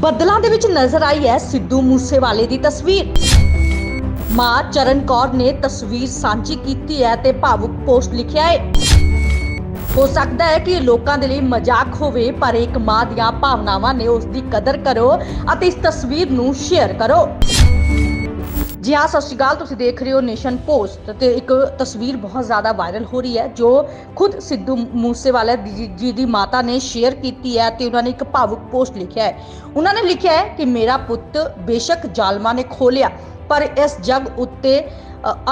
ਬੱਦਲਾਂ ਦੇ ਵਿੱਚ ਨਜ਼ਰ ਆਈ ਹੈ ਸਿੱਧੂ ਮੂਸੇਵਾਲੇ ਦੀ ਤਸਵੀਰ। ਮਾਂ ਚਰਨ ਕੌਰ ਨੇ ਤਸਵੀਰ ਸਾਂਝੀ ਕੀਤੀ ਹੈ ਤੇ ਭਾਵੁਕ ਪੋਸਟ ਲਿਖਿਆ ਹੈ। ਹੋ ਸਕਦਾ ਹੈ ਕਿ ਲੋਕਾਂ ਦੇ ਲਈ ਮਜ਼ਾਕ ਹੋਵੇ, ਪਰ ਇੱਕ ਮਾਂ ਦੀਆਂ ਭਾਵਨਾਵਾਂ ਨੇ ਉਸ ਦੀ ਕਦਰ ਕਰੋ ਅਤੇ ਇਸ ਤਸਵੀਰ ਨੂੰ ਸ਼ੇਅਰ ਕਰੋ। ਜੀ ਹਾਂ, ਸਤਿ ਸ਼੍ਰੀ ਅਕਾਲ। ਤੁਸੀਂ ਦੇਖ ਰਹੇ ਹੋ ਨੇਸ਼ਨ ਪੋਸਟ ਤੇ ਇੱਕ ਤਸਵੀਰ ਬਹੁਤ ਜ਼ਿਆਦਾ ਵਾਇਰਲ ਹੋ ਰਹੀ ਹੈ, ਜੋ ਖੁਦ ਸਿੱਧੂ ਮੂਸੇਵਾਲਾ ਜੀ ਜੀ ਦੀ ਮਾਤਾ ਨੇ ਸ਼ੇਅਰ ਕੀਤੀ ਹੈ ਤੇ ਉਹਨਾਂ ਨੇ ਇੱਕ ਭਾਵੁਕ ਪੋਸਟ ਲਿਖਿਆ ਹੈ। ਉਹਨਾਂ ਨੇ ਲਿਖਿਆ ਹੈ ਕਿ ਮੇਰਾ ਪੁੱਤ ਬੇਸ਼ੱਕ ਜ਼ਾਲਮਾਂ ਨੇ ਖੋਲਿਆ ਪਰ ਇਸ ਜਗ ਉੱਤੇ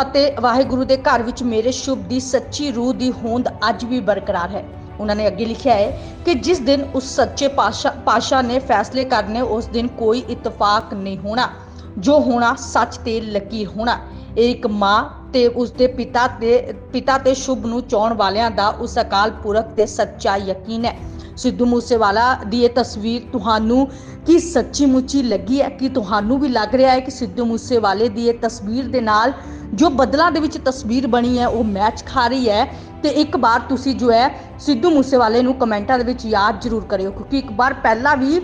ਅਤੇ ਵਾਹਿਗੁਰੂ ਦੇ ਘਰ ਵਿੱਚ ਮੇਰੇ ਸ਼ੁਭ ਦੀ ਸੱਚੀ ਰੂਹ ਦੀ ਹੋਂਦ ਅੱਜ ਵੀ ਬਰਕਰਾਰ ਹੈ। ਉਹਨਾਂ ਨੇ ਅੱਗੇ ਲਿਖਿਆ ਹੈ ਕਿ ਜਿਸ ਦਿਨ ਉਸ ਸੱਚੇ ਪਾਸ਼ਾ ਪਾਸ਼ਾ ਨੇ ਫੈਸਲੇ ਕਰਨੇ, ਉਸ ਦਿਨ ਕੋਈ ਇਤਫਾਕ ਨਹੀਂ ਹੋਣਾ। ਜੋ ਹੋਣਾ ਸੱਚ ਤੇ ਲਕੀਰ ਹੋਣਾ। ਇਹ ਇੱਕ ਮਾਂ ਤੇ ਉਸਦੇ ਪਿਤਾ ਤੇ ਪਿਤਾ ਤੇ ਸ਼ੁਭ ਨੂੰ ਚਾਉਣ ਵਾਲਿਆਂ ਦਾ ਉਸ ਅਕਾਲ ਪੁਰਖ ਤੇ ਸੱਚਾ ਯਕੀਨ ਹੈ। ਸਿੱਧੂ ਮੂਸੇਵਾਲਾ ਦੀ ਇਹ ਤਸਵੀਰ ਤੁਹਾਨੂੰ ਕੀ ਸੱਚੀ ਮੁੱਚੀ ਲੱਗੀ ਹੈ? ਕਿ ਤੁਹਾਨੂੰ ਵੀ ਲੱਗ ਰਿਹਾ ਹੈ ਕਿ ਸਿੱਧੂ ਮੂਸੇਵਾਲੇ ਦੀ ਇਹ ਤਸਵੀਰ ਦੇ ਨਾਲ ਜੋ ਬਦਲਾਂ ਦੇ ਵਿੱਚ ਤਸਵੀਰ ਬਣੀ ਹੈ, ਉਹ ਮੈਚ ਖਾ ਰਹੀ ਹੈ? ਤੇ ਇੱਕ ਵਾਰ ਤੁਸੀਂ ਜੋ ਹੈ ਸਿੱਧੂ ਮੂਸੇਵਾਲੇ ਨੂੰ ਕਮੈਂਟਾਂ ਦੇ ਵਿੱਚ ਯਾਦ ਜ਼ਰੂਰ ਕਰਿਓ, ਕਿਉਂਕਿ ਇੱਕ ਵਾਰ ਪਹਿਲਾਂ ਵੀ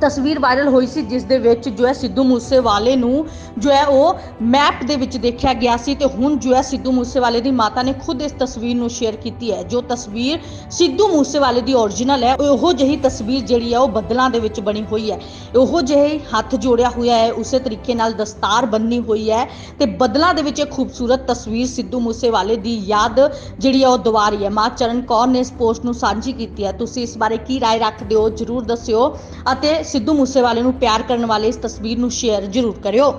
ਤਸਵੀਰ ਵਾਇਰਲ ਹੋਈ ਸੀ ਜਿਸ ਦੇ ਵਿੱਚ ਜੋ ਹੈ ਸਿੱਧੂ ਮੂਸੇਵਾਲੇ ਨੂੰ ਜੋ ਹੈ ਉਹ ਮੈਪ ਦੇ ਵਿੱਚ ਦੇਖਿਆ ਗਿਆ ਸੀ ਤੇ ਹੁਣ ਜੋ ਹੈ ਸਿੱਧੂ ਮੂਸੇਵਾਲੇ ਦੀ ਮਾਤਾ ਨੇ ਖੁਦ ਇਸ ਤਸਵੀਰ ਨੂੰ ਸ਼ੇਅਰ ਕੀਤੀ ਹੈ ਜੋ ਤਸਵੀਰ ਸਿੱਧੂ ਮੂਸੇਵਾਲੇ ਦੀ ਓਰੀਜਨਲ ਹੈ ਉਹੋ ਜਿਹੀ ਤਸਵੀਰ ਜਿਹੜੀ ਹੈ ਉਹ ਬੱਦਲਾਂ ਦੇ ਵਿੱਚ ਬਣੀ ਹੋਈ ਹੈ ਉਹੋ ਜਿਹੇ ਹੱਥ ਜੋੜਿਆ ਹੋਇਆ ਹੈ ਉਸੇ ਤਰੀਕੇ ਨਾਲ ਦਸਤਾਰ ਬੰਨੀ ਹੋਈ ਹੈ ਤੇ ਬੱਦਲਾਂ ਦੇ ਵਿੱਚ ਇਹ ਖੂਬਸੂਰਤ ਤਸਵੀਰ ਸਿੱਧੂ ਮੂਸੇਵਾਲੇ ਦੀ ਯਾਦ ਜਿਹੜੀ ਹੈ ਉਹ ਦੁਆ ਰਹੀ ਹੈ ਮਾਂ ਚਰਨ ਕੌਰ ਨੇ ਇਸ ਪੋਸਟ ਨੂੰ ਸਾਂਝੀ ਕੀਤੀ ਹੈ ਤੁਸੀਂ ਇਸ ਬਾਰੇ ਕੀ رائے ਰੱਖਦੇ ਹੋ ਜਰੂਰ ਦੱਸਿਓ ਅਤੇ ਸਿੱਧੂ ਮੂਸੇਵਾਲੇ ਨੂੰ ਪਿਆਰ ਕਰਨ ਵਾਲੇ ਇਸ ਤਸਵੀਰ ਨੂੰ ਸ਼ੇਅਰ ਜਰੂਰ ਕਰਿਓ